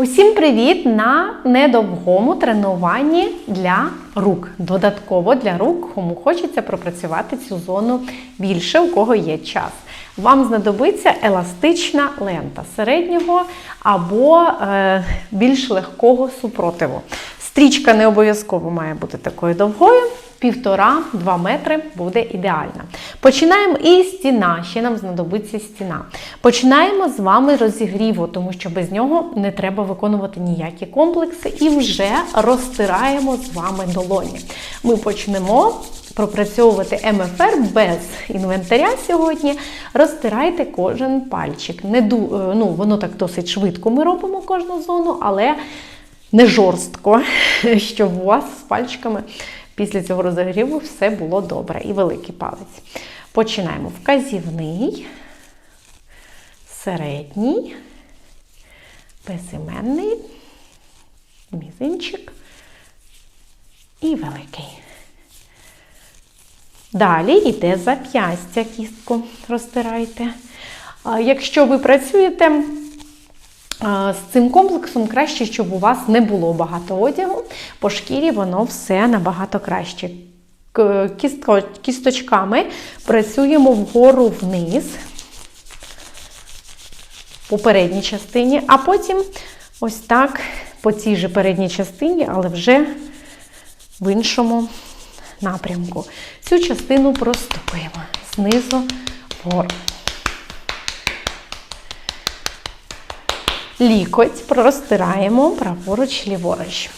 Усім привіт на недовгому тренуванні для рук. Додатково для рук, кому хочеться пропрацювати цю зону більше, у кого є час. Вам знадобиться еластична лента середнього або е, більш легкого супротиву. Стрічка не обов'язково має бути такою довгою. Півтора-два метри буде ідеально. Починаємо і стіна. Ще нам знадобиться стіна. Починаємо з вами розігріву, тому що без нього не треба виконувати ніякі комплекси і вже розтираємо з вами долоні. Ми почнемо пропрацьовувати МФР без інвентаря сьогодні. Розтирайте кожен пальчик. Не ду, ну, Воно так досить швидко ми робимо кожну зону, але не жорстко, щоб у вас з пальчиками після цього розігріву все було добре. І великий палець. Починаємо вказівний, середній, безіменний, мізинчик і великий. Далі йде зап'ястя, кістку розтирайте. Якщо ви працюєте з цим комплексом, краще, щоб у вас не було багато одягу, по шкірі воно все набагато краще. Кісточками працюємо вгору вниз, по передній частині, а потім ось так по цій же передній частині, але вже в іншому напрямку. Цю частину простукуємо знизу вгору. Лікоть простираємо праворуч, ліворуч.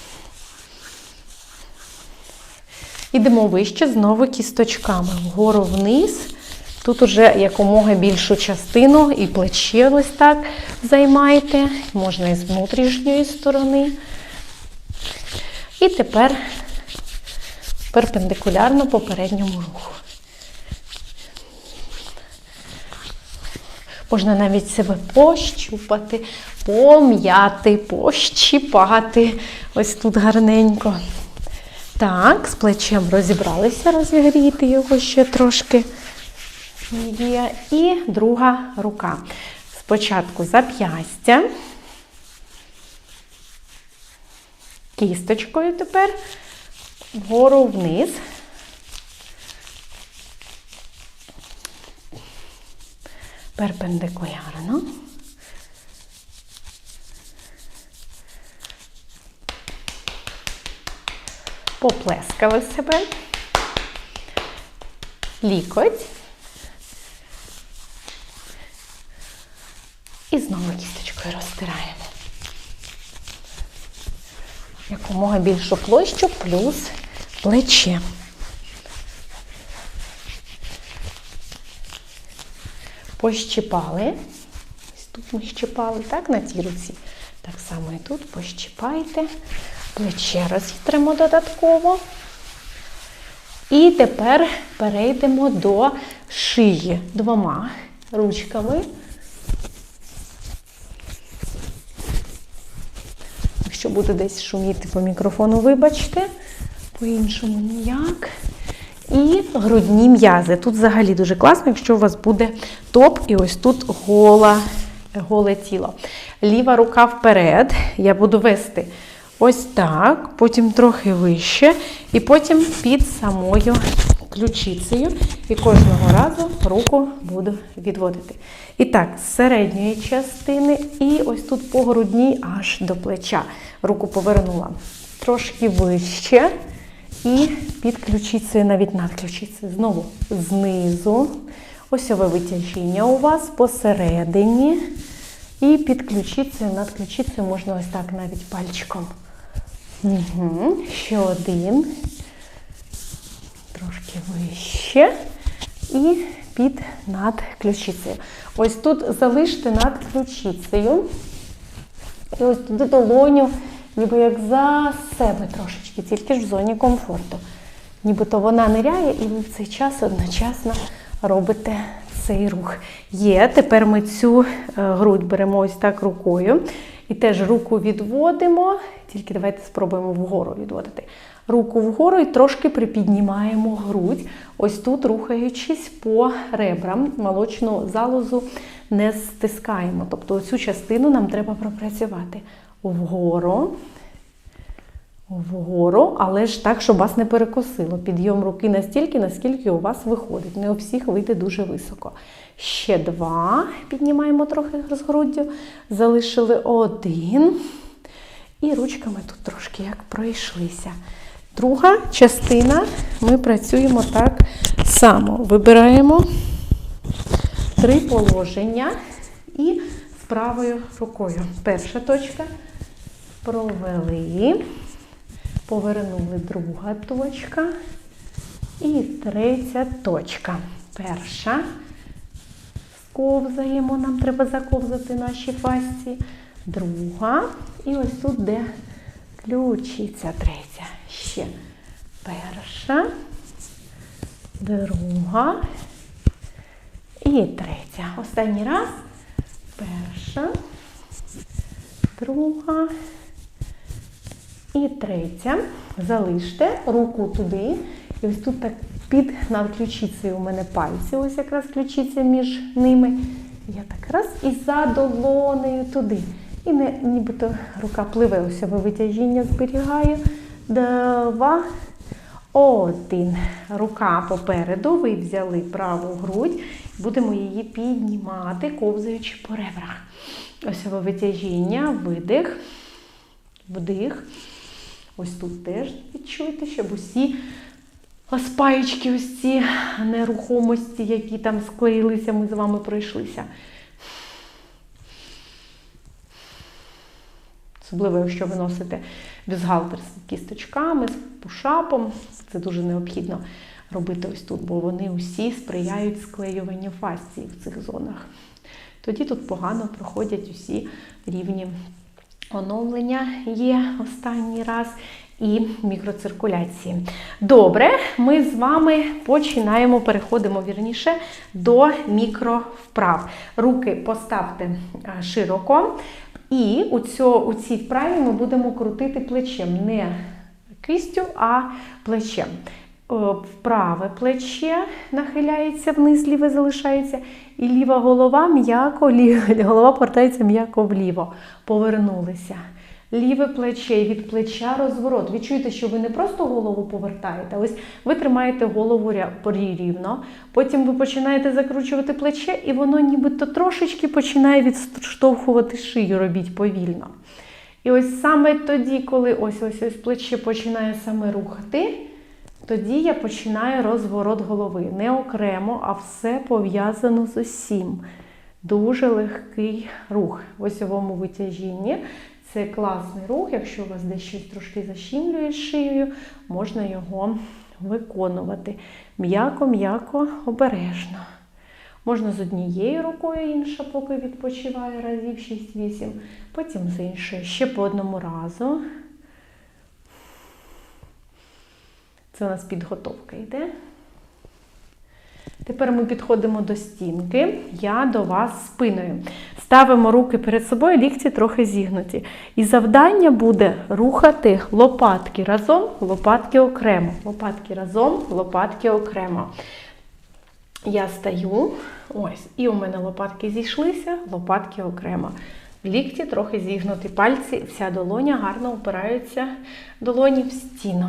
Ідемо вище, знову кісточками. Вгору вниз. Тут уже якомога більшу частину і плече ось так займайте. Можна і з внутрішньої сторони. І тепер перпендикулярно попередньому руху. Можна навіть себе пощупати, пом'яти, пощіпати. Ось тут гарненько. Так, з плечем розібралися, розігріти його ще трошки. І друга рука. Спочатку зап'ястя. Кісточкою тепер вгору вниз. Перпендикулярно. Поплескали себе. Лікоть. І знову кісточкою розтираємо. Якомога більшу площу плюс плече. Пощіпали. Ось тут ми щіпали, так, на тій руці. Так само і тут пощіпайте. Плече розітримо додатково. І тепер перейдемо до шиї двома ручками. Якщо буде десь шуміти по мікрофону, вибачте, по-іншому ніяк. І грудні м'язи. Тут взагалі дуже класно, якщо у вас буде топ, і ось тут гола, голе тіло. Ліва рука вперед. Я буду вести ось так, потім трохи вище, і потім під самою ключицею. І кожного разу руку буду відводити. І так, з середньої частини, і ось тут по грудній аж до плеча. Руку повернула трошки вище. І під навіть над. Знову знизу. Осьове витяжіння у вас посередині. І під ключицею, можна ось так навіть пальчиком. Угу. Ще один. Трошки вище. І під над. Ось тут залиште над ключицею. І ось туди долоню ніби як за себе трошечки, тільки ж в зоні комфорту. Нібито вона ниряє, і ви в цей час одночасно робите цей рух. Є, тепер ми цю грудь беремо ось так рукою. І теж руку відводимо, тільки давайте спробуємо вгору відводити. Руку вгору і трошки припіднімаємо грудь. Ось тут, рухаючись по ребрам, молочну залозу не стискаємо. Тобто цю частину нам треба пропрацювати. Вгору, вгору, але ж так, щоб вас не перекосило. Підйом руки настільки, наскільки у вас виходить. Не у всіх вийде дуже високо. Ще два. Піднімаємо трохи з груддю. Залишили один. І ручками тут трошки як пройшлися. Друга частина ми працюємо так само. Вибираємо три положення і з правою рукою. Перша точка. Провели. Повернули друга точка. І третя точка. Перша. Сковзаємо, нам треба заковзати наші фасції. Друга. І ось тут, де ключиця третя. Ще перша, друга і третя. Останній раз. Перша, друга і третя. Залиште руку туди. І ось тут так під над ключицею у мене пальці. Ось якраз ключиця між ними. Я так раз і за долонею туди. І не, нібито рука пливе, ось витяжіння зберігаю. Два. Один. Рука попереду. Ви взяли праву грудь. Будемо її піднімати, ковзаючи по ребрах. Ось витяжіння, видих, вдих. Ось тут теж відчуйте, щоб усі спаєчки, ось ці нерухомості, які там склеїлися, ми з вами пройшлися. Особливо, якщо ви носите бюстгальтер з кісточками, з пушапом, це дуже необхідно робити ось тут, бо вони усі сприяють склеюванню фасції в цих зонах. Тоді тут погано проходять усі рівні оновлення є останній раз. І мікроциркуляції. Добре, ми з вами починаємо, переходимо вірніше до мікровправ. Руки поставте широко, і у, цьо, у цій вправі ми будемо крутити плечем. Не кистю, а плечем. Праве плече нахиляється вниз, ліве залишається. І ліва голова м'яко, голова повертається м'яко вліво. Повернулися. Ліве плече від плеча розворот. Відчуєте, що ви не просто голову повертаєте, ось ви тримаєте голову рівно, потім ви починаєте закручувати плече, і воно нібито трошечки починає відштовхувати шию, робіть повільно. І ось саме тоді, коли ось ось ось плече починає саме рухати, тоді я починаю розворот голови. Не окремо, а все пов'язано з усім. Дуже легкий рух в осьовому витяжінні. Це класний рух, якщо у вас десь щось трошки защімлює шиєю, можна його виконувати. М'яко-м'яко, обережно. Можна з однією рукою, інша, поки відпочиває разів 6-8, потім з іншою. Ще по одному разу. Це у нас підготовка йде. Тепер ми підходимо до стінки, я до вас спиною. Ставимо руки перед собою, лікті трохи зігнуті. І завдання буде рухати лопатки разом, лопатки окремо. Лопатки разом, лопатки окремо. Я стаю, ось, і у мене лопатки зійшлися, лопатки окремо. Лікті трохи зігнуті, пальці, вся долоня гарно опираються долоні в стіну.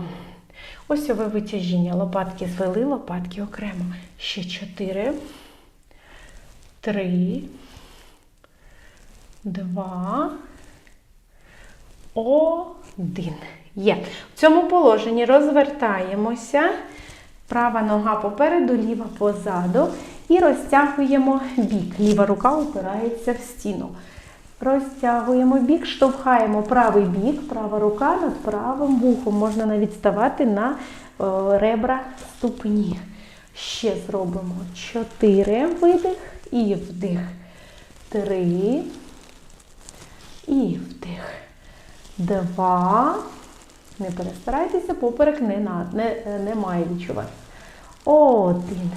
Осьове витяжіння. Лопатки звели, лопатки окремо. Ще чотири, три, два, один. Є. В цьому положенні розвертаємося. Права нога попереду, ліва позаду. І розтягуємо бік. Ліва рука опирається в стіну. Розтягуємо бік, штовхаємо правий бік, права рука над правим вухом. Можна навіть ставати на ребра ступні. Ще зробимо 4 видих і вдих. 3. І вдих. 2. Не перестарайтеся, поперек не, не, не має відчувати. Один.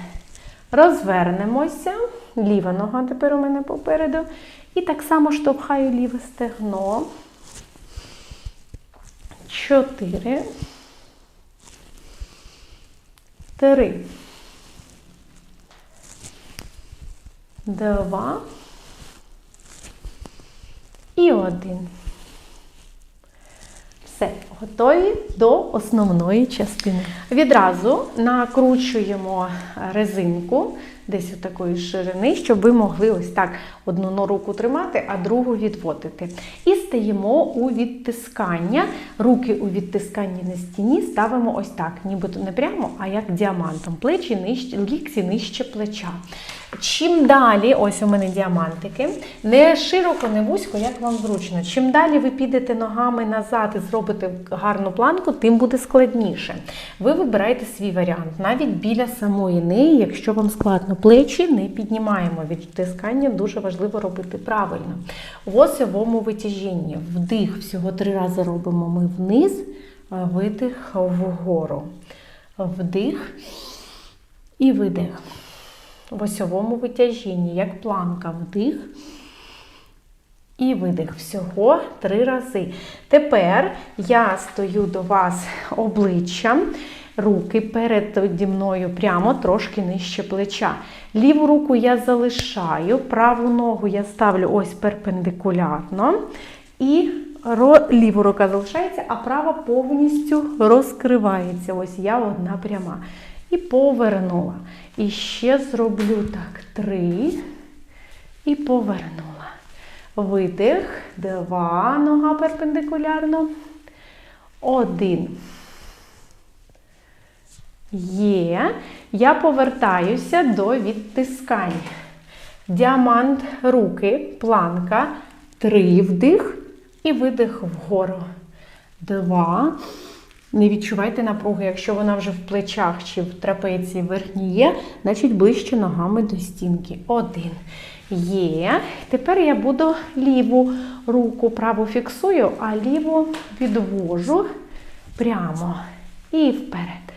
Розвернемося. Ліва нога тепер у мене попереду. І так само штовхаю ліве стегно. Чотири. Три. Два. І один. Все, готові до основної частини. Відразу накручуємо резинку десь такої ширини, щоб ви могли ось так одну руку тримати, а другу відводити. І стаємо у відтискання. Руки у відтисканні на стіні ставимо ось так, нібито не прямо, а як діамантом. Плечі нижче, лікці нижче плеча. Чим далі, ось у мене діамантики, не широко, не вузько, як вам зручно. Чим далі ви підете ногами назад і зробите гарну планку, тим буде складніше. Ви вибираєте свій варіант, навіть біля самої неї, якщо вам складно, плечі не піднімаємо від втискання, дуже важливо робити правильно. В осьовому витяжінні вдих всього три рази робимо ми вниз, видих вгору. Вдих і видих в осьовому витяжінні, як планка, вдих і видих. Всього три рази. Тепер я стою до вас обличчям, руки переді мною прямо трошки нижче плеча. Ліву руку я залишаю, праву ногу я ставлю ось перпендикулярно. І ліва рука залишається, а права повністю розкривається. Ось я одна пряма. І повернула. І ще зроблю так. Три. І повернула. Видих. Два. Нога перпендикулярно. Один. Є. Я повертаюся до відтискань. Діамант руки, планка. Три вдих і видих вгору. Два. Не відчувайте напруги, якщо вона вже в плечах чи в трапеції верхній є, значить ближче ногами до стінки. Один. Є. Тепер я буду ліву руку праву фіксую, а ліву відвожу прямо і вперед.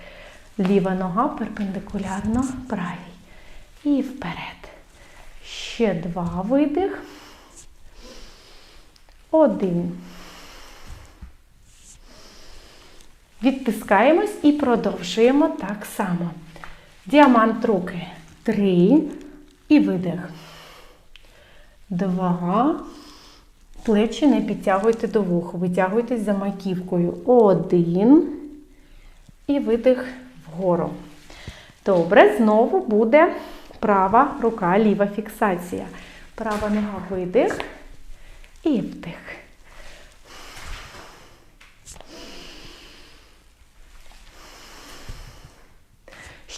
Ліва нога перпендикулярно правій. І вперед. Ще два видих. Один. Відтискаємось і продовжуємо так само. Діамант руки. Три. І видих. Два. Плечі не підтягуйте до вух. Витягуйтесь за маківкою. Один. І видих вгору. Добре, знову буде права рука, ліва фіксація. Права нога видих. І вдих.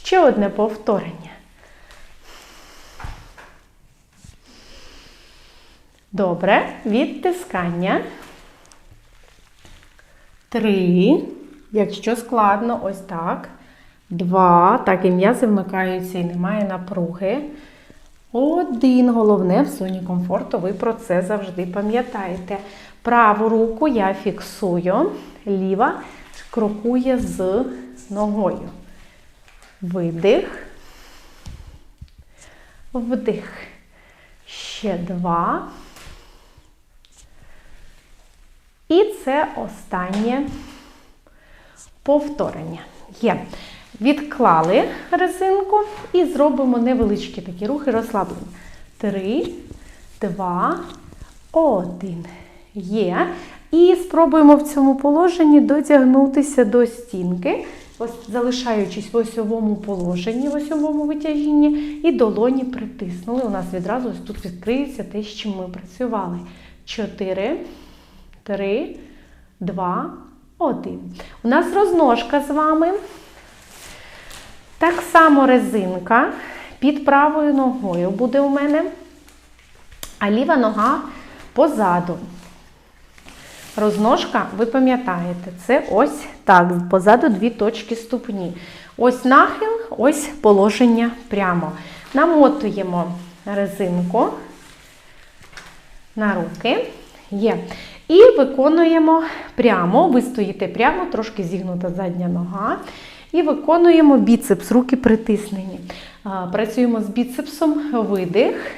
Ще одне повторення. Добре, відтискання. Три. Якщо складно, ось так. Два. Так, і м'язи вмикаються і немає напруги. Один. Головне в зоні комфорту. Ви про це завжди пам'ятаєте. Праву руку я фіксую, ліва крокує з ногою. Видих. Вдих. Ще два. І це останнє повторення. Є. Відклали резинку і зробимо невеличкі такі рухи розслаблення. Три, два, один. Є. І спробуємо в цьому положенні дотягнутися до стінки, ось залишаючись в осьовому положенні, в осьовому витяжінні, і долоні притиснули. У нас відразу ось тут відкриється те, з чим ми працювали. Чотири, три, два, один. У нас розножка з вами. Так само резинка під правою ногою буде у мене, а ліва нога позаду. Розножка, ви пам'ятаєте, це ось так, позаду дві точки ступні. Ось нахил, ось положення прямо. Намотуємо резинку на руки. Є. І виконуємо прямо, ви стоїте прямо, трошки зігнута задня нога. І виконуємо біцепс, руки притиснені. Працюємо з біцепсом, видих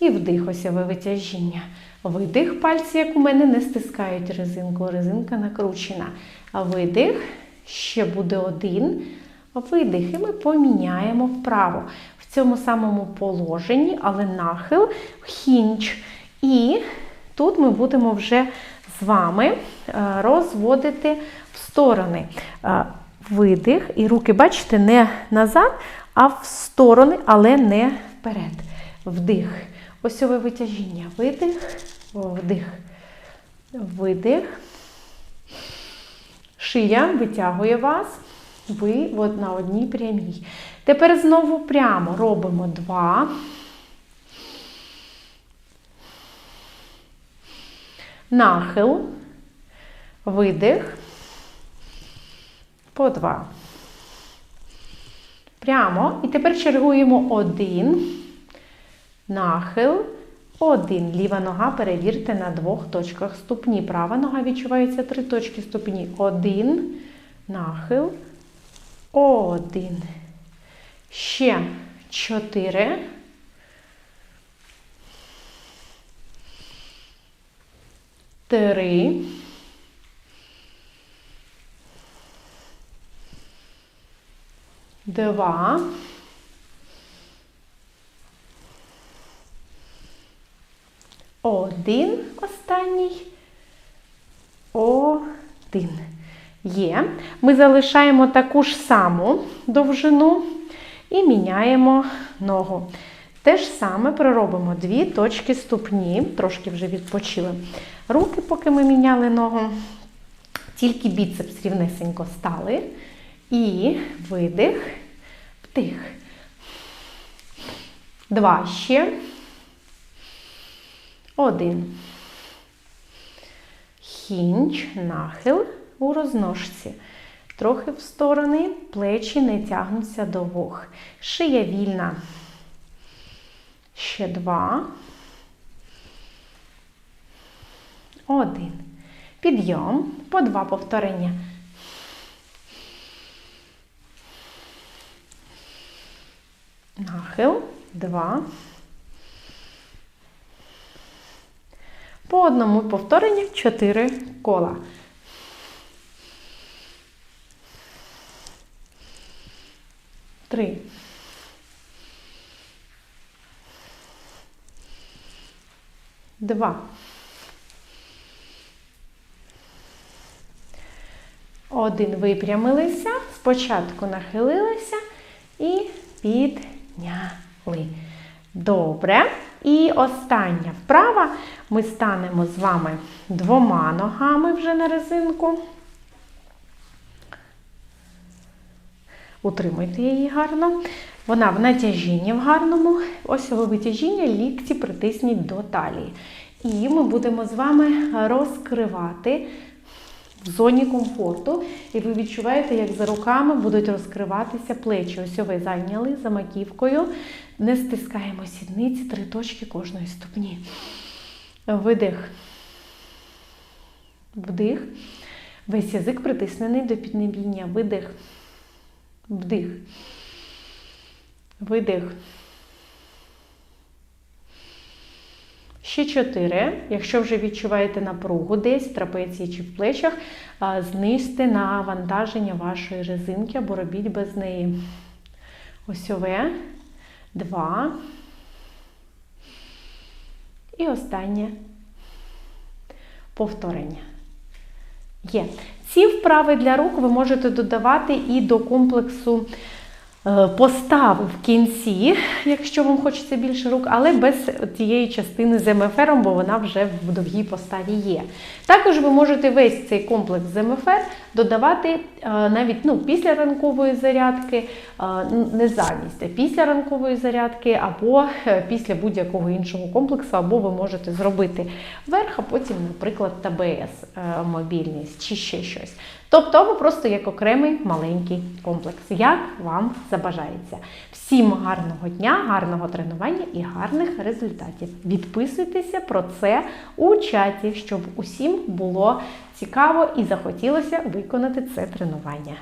і вдих, осяве витяжіння. Видих, пальці, як у мене, не стискають резинку, резинка накручена. Видих, ще буде один. Видих, і ми поміняємо вправо. В цьому самому положенні, але нахил, хінч. І тут ми будемо вже з вами е, розводити в сторони. Е, Видих, і руки, бачите, не назад, а в сторони, але не вперед. Вдих. Осьове витяжіння. Видих, вдих, видих. Шия витягує вас. Ви на одній прямій. Тепер знову прямо робимо два. Нахил. Видих. По два. Прямо. І тепер чергуємо один. Нахил. Один. Ліва нога перевірте на двох точках ступні. Права нога відчувається три точки ступні. Один. Нахил. Один. Ще чотири. Три. Два. Один останній. Один. Є. Ми залишаємо таку ж саму довжину і міняємо ногу. Те ж саме проробимо дві точки ступні, трошки вже відпочили. Руки, поки ми міняли ногу, тільки біцепс рівнесенько стали. І видих, вдих. Два ще. Один. Хінч, нахил у розножці. Трохи в сторони, плечі не тягнуться до вух. Шия вільна. Ще два. Один. Підйом. По два повторення. Нахил. Два. По одному повторенню чотири кола. Три. Два. Один випрямилися, спочатку нахилилися і підняли. Добре. І остання вправа. Ми станемо з вами двома ногами вже на резинку. Утримуйте її гарно. Вона в натяжінні в гарному. Осьове витяжіння, лікті притисніть до талії. І ми будемо з вами розкривати в зоні комфорту. І ви відчуваєте, як за руками будуть розкриватися плечі. Ось ви зайняли за маківкою. Не стискаємо сідниці, три точки кожної ступні. Видих. Вдих. Весь язик притиснений до піднебіння. Видих. Вдих. Видих. Ще чотири. Якщо вже відчуваєте напругу десь в трапеції чи в плечах, знизьте навантаження вашої резинки або робіть без неї. Осьове. Два. І останнє повторення. Є. Ці вправи для рук ви можете додавати і до комплексу Е, постави в кінці, якщо вам хочеться більше рук, але без тієї частини з МФР, бо вона вже в довгій поставі є. Також ви можете весь цей комплекс з МФР додавати е, навіть ну, після ранкової зарядки, е, не замість, а після ранкової зарядки, або після будь-якого іншого комплексу, або ви можете зробити верх, а потім, наприклад, ТБС, мобільність чи ще щось. Тобто, або просто як окремий маленький комплекс, як вам забажається. Всім гарного дня, гарного тренування і гарних результатів. Відписуйтеся про це у чаті, щоб усім було цікаво і захотілося виконати це тренування.